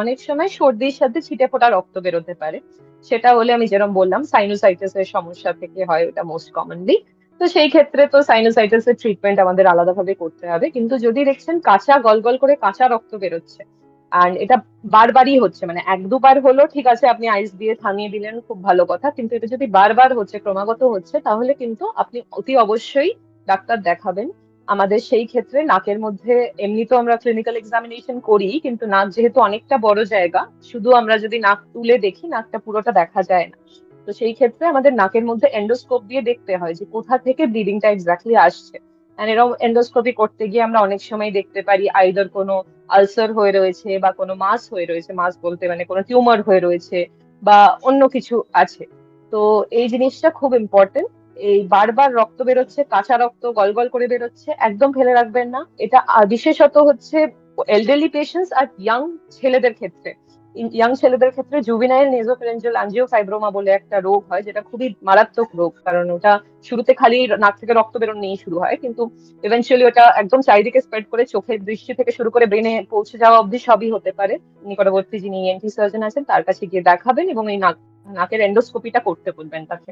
অনেক সময় সর্দির সাথে ছিটে ফোটা রক্ত বেরোতে পারে। সেটা হলে আমি যেরকম বললাম সাইনোসাইটিস এর সমস্যা থেকে হয় ওটা মোস্ট কমনলি তো সেই ক্ষেত্রে তো সাইনোসাইটিস এর ট্রিটমেন্ট আমাদের আলাদাভাবে করতে হবে। কিন্তু যদি দেখছেন কাঁচা, গলগল করে কাঁচা রক্ত বেরোচ্ছে, আর এটা বারবারই হচ্ছে মানে এক দুবার হলো, ঠিক আছে, আপনি আইস দিয়ে থামিয়ে দিলেন, খুব ভালো কথা। কিন্তু এটা যদি বারবার হচ্ছে, ক্রমাগত হচ্ছে, তাহলে কিন্তু আপনি অতি অবশ্যই ডাক্তার দেখাবেন। আমাদের সেই ক্ষেত্রে নাকের মধ্যে এমনি তো আমরা ক্লিনিক্যাল এক্সামিনেশন করি, কিন্তু নাক যেহেতু অনেকটা বড় জায়গা, শুধু আমরা যদি নাক তুলে দেখি, নাকটা পুরোটা দেখা যায় না। তো সেই ক্ষেত্রে আমাদের নাকের মধ্যে এন্ডোস্কোপ দিয়ে দেখতে হয় যে কোথা থেকে ব্লিডিংটা এক্স্যাক্টলি আসছে। এরকম এন্ডোস্কোপি করতে গিয়ে আমরা অনেক সময় দেখতে পারি আইদার কোনো আলসার হয়ে রয়েছে বা কোনো মাস হয়ে রয়েছে, মাস বলতে মানে কোনো টিউমার হয়ে রয়েছে বা অন্য কিছু আছে। তো এই জিনিসটা খুব ইম্পর্টেন্ট এই বারবার রক্ত বেরোচ্ছে, কাঁচা রক্ত গলগল করে বেরোচ্ছে, একদম ফেলে রাখবেন না। এটা বিশেষত হচ্ছে এলডারলি পেশেন্টস আর ইয়াং ছেলেদের ক্ষেত্রে। ইয়াং ছেলেদের ক্ষেত্রে জুবিনাইল নেজোফেরেঞ্জিয়াল অ্যাঞ্জিওফাইব্রোমা বলে একটা রোগ হয়, যেটা খুবই মারাত্মক রোগ। কারণ ওটা শুরুতে খালি নাক থেকে রক্ত বেরোনো নিয়েই শুরু হয়, কিন্তু ইভেনচুয়ালি ওটা একদম চারিদিকে স্প্রেড করে চোখের দৃষ্টি থেকে শুরু করে ব্রেনে পৌঁছে যাওয়া অবধি সবই হতে পারে। নিকটবর্তী যিনি এন্টি সার্জন আছেন, তার কাছে গিয়ে দেখাবেন এবং এই নাক, নাকের এন্ডোস্কোপিটা করতে বলবেন তাকে।